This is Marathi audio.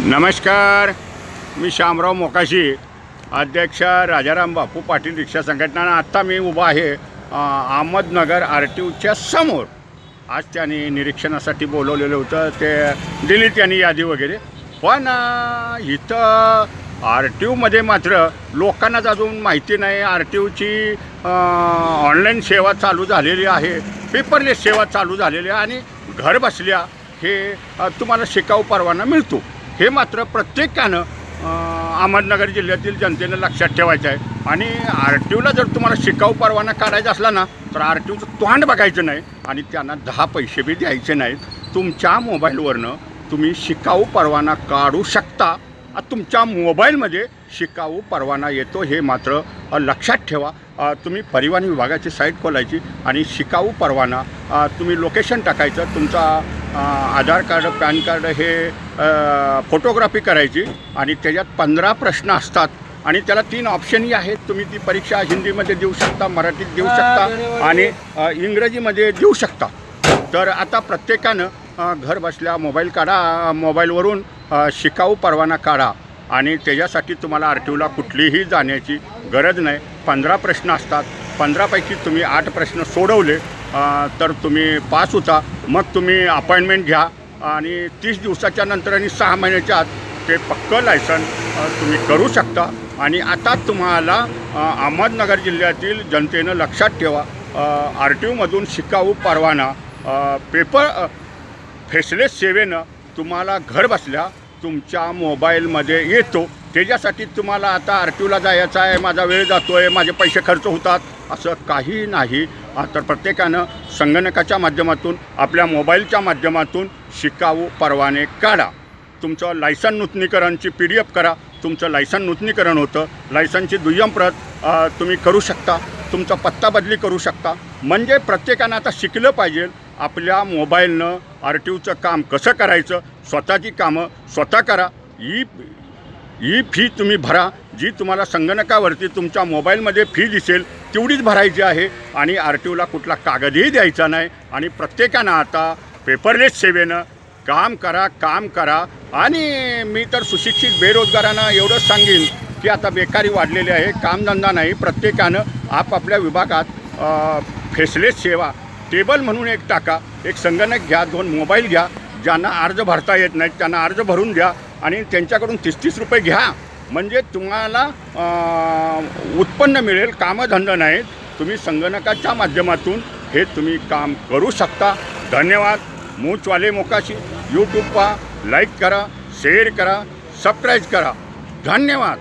नमस्कार मी श्यामराव मोकाशी अध्यक्ष राजाराम बापू पाटील रिक्षा संघटना आत्ता मी उभा आहे अहमदनगर आर टी ओच्या समोर. आज त्यांनी निरीक्षणासाठी बोलवलेलं होतं ते दिली त्यांनी यादी वगैरे. पण इथं आर टी ओमध्ये मात्र लोकांनाच अजून माहिती नाही. आर टी ओची ऑनलाईन सेवा चालू झालेली आहे पेपरलेस सेवा चालू झालेली आहे आणि घर बसल्या हे तुम्हाला शिकाऊ परवाना मिळतो. हे मात्र प्रत्येकानं अहमदनगर जिल्ह्यातील जनतेनं लक्षात ठेवायचं आहे. आणि आर टी ओला जर तुम्हाला शिकाऊ परवाना काढायचा असला ना तर आर टी ओचं तोंड बघायचं नाही आणि त्यांना दहा पैसे बी द्यायचे नाहीत. तुमच्या मोबाईलवरनं तुम्ही शिकाऊ परवाना काढू शकता. तुमच्या मोबाईलमध्ये शिकाऊ परवाना येतो हे मात्र लक्षात ठेवा. तुम्ही परिवहन विभागाची साईट खोलायची आणि शिकाऊ परवाना तुम्ही लोकेशन टाकायचं तुमचा आधार कार्ड पॅन कार्ड हे फोटोग्राफी करायची आणि त्याच्यात पंधरा प्रश्न असतात आणि त्याला तीन ऑप्शनही आहेत. तुम्ही ती परीक्षा हिंदीमध्ये देऊ शकता मराठीत देऊ शकता आणि इंग्रजीमध्ये देऊ शकता. तर आता प्रत्येकानं घर बसल्या मोबाईल काढा मोबाईलवरून शिकाऊ परवाना काढा आणि त्याच्यासाठी तुम्हाला आर टी ओला कुठलीही जाण्याची गरज नाही. पंधरा प्रश्न असतात. पंधरापैकी तुम्ही आठ प्रश्न सोडवले तर तुम्ही पास होता. मग तुम्ही अपॉइंटमेंट घ्या आणि तीस दिवसाच्या नंतर आणि सहा महिन्याच्या आत ते पक्कं लायसन तुम्ही करू शकता. आणि आता तुम्हाला अहमदनगर जिल्ह्यातील जनतेनं लक्षात ठेवा आर टी ओमधून शिकाऊ परवाना पेपर फेसलेस सेवेनं तुम्हाला घर बसल्या तुमच्या मोबाईलमध्ये येतो. त्याच्यासाठी तुम्हाला आता आर टी ओला जायचं आहे माझा वेळ जातो आहे माझे पैसे खर्च होतात. असं काही नाही. तर प्रत्येकानं संगणकाच्या माध्यमातून आपल्या मोबाईलच्या माध्यमातून शिकाऊ परवाने काढा. तुमचं लायसन नूतनीकरणची पी डी एफ करा. तुमचं लायसन नूतनीकरण होतं. लायसनची दुय्यम प्रत तुम्ही करू शकता. तुमचा पत्ता बदली करू शकता. म्हणजे प्रत्येकानं आता शिकलं पाहिजे. आपल्या मोबाईलनं आर टी ओचं काम कसं करायचं? स्वतःची कामं स्वतः करा. ही ही फी तुम्ही भरा. जी तुम्हाला संगणकावरती तुमच्या मोबाईलमध्ये फी दिसेल तेवढीच भरायची आहे आणि आर टी ओला कुठला कागदही द्यायचा नाही. आणि प्रत्येकानं आता पेपरलेस सेवेनं काम करा काम करा. आणि मी तर सुशिक्षित बेरोजगारांना एवढंच सांगेन की आता बेकारी वाढलेली आहे कामधंदा नाही. प्रत्येकानं आपापल्या विभागात फेसलेस सेवा टेबल म्हणून एक टाका. एक संगणक घ्या दोन मोबाईल घ्या ज्यांना अर्ज भरता येत नाहीत त्यांना अर्ज भरून द्या आणि त्यांच्याकडून तीस तीस रुपये घ्या. म्हणजे तुम्हाला उत्पन्न मिळेल कामधंदा नाहीत. तुम्ही संगणकाच्या माध्यमातून हे तुम्ही काम करू शकता. धन्यवाद. मूचवाले मोकाशी. यूट्यूब पहा लाईक करा शेअर करा सबस्क्राईब करा. धन्यवाद.